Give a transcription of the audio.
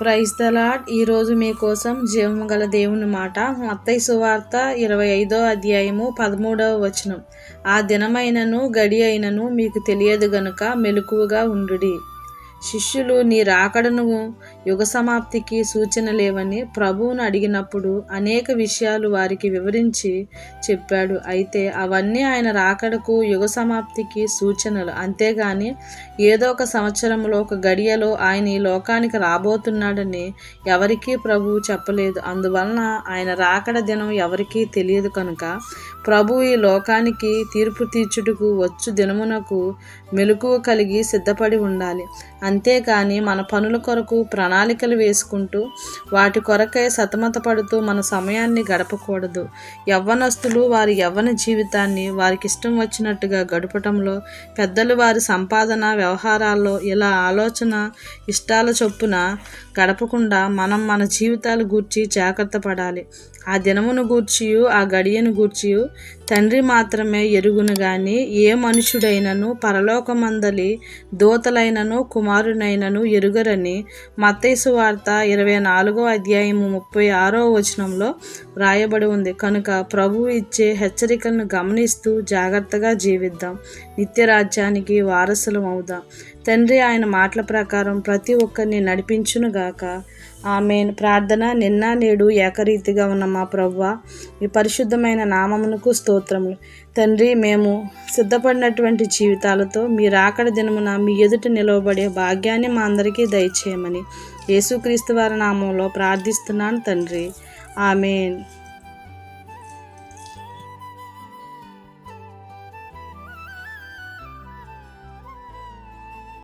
Praise the lord ఈరోజు మీకోసం జీవము గల దేవుని మాట. మత్తయి సువార్త ఇరవై ఐదో అధ్యాయము పదమూడవ వచనం. ఆ దినమైనను గడి అయినను మీకు తెలియదు గనుక మెలకువగా ఉండుడి. శిష్యులు నీ రాకడను యుగ సమాప్తికి సూచన లేవని ప్రభువును అడిగినప్పుడు అనేక విషయాలు వారికి వివరించి చెప్పాడు. అయితే అవన్నీ ఆయన రాకడకు యుగ సమాప్తికి సూచనలు. అంతేగాని ఏదో ఒక సంవత్సరంలో ఒక గడియలో ఆయన ఈ లోకానికి రాబోతున్నాడని ఎవరికీ ప్రభువు చెప్పలేదు. అందువలన ఆయన రాకడ దినం ఎవరికీ తెలియదు కనుక ప్రభు ఈ లోకానికి తీర్పు తీర్చుటకు వచ్చు దినమునకు మెలకువ కలిగి సిద్ధపడి ఉండాలి. అంతేకాని మన పనుల కొరకు ప్రణాళికలు వేసుకుంటూ వాటి కొరకై సతమతపడుతూ మన సమయాన్ని గడపకూడదు. యవ్వనస్తులు వారి యవ్వన జీవితాన్ని వారికి ఇష్టం వచ్చినట్టుగా గడపటంలో పెద్దలు వారి సంపాదన వ్యవహారాల్లో ఇలా ఆలోచన ఇష్టాల చొప్పున గడపకుండా మనం మన జీవితాలు గూర్చి జాగ్రత్త పడాలి ఆ దినమును గూర్చియు ఆ గడియను గూర్చియు తండ్రి మాత్రమే ఎరుగును గాని ఏ మనుషుడైనను పరలోకమందలి దూతలైనను కుమారునైనను ఎరుగరని మత్తైసు వార్త ఇరవై నాలుగో అధ్యాయము ముప్పై ఆరో వచనంలో వ్రాయబడి ఉంది. కనుక ప్రభువు ఇచ్చే హెచ్చరికలను గమనిస్తూ జాగ్రత్తగా జీవిద్దాం. నిత్య రాజ్యానికి వారసులం అవుదాం. తండ్రి ఆయన మాటల ప్రకారం ప్రతి ఒక్కరిని నడిపించునుగాక. ఆమె ప్రార్థన నిన్న నేడు ఏకరీతిగా ఉన్న మా ప్రవ్వ ఈ పరిశుద్ధమైన నామమునకు స్తోత్రములు. తండ్రి మేము సిద్ధపడినటువంటి జీవితాలతో మీ రాకడ దినమున మీ ఎదుట నిలవబడే భాగ్యాన్ని మా అందరికీ దయచేయమని యేసుక్రీస్తు వారి నామంలో ప్రార్థిస్తున్నాను తండ్రి. ఆమెన్.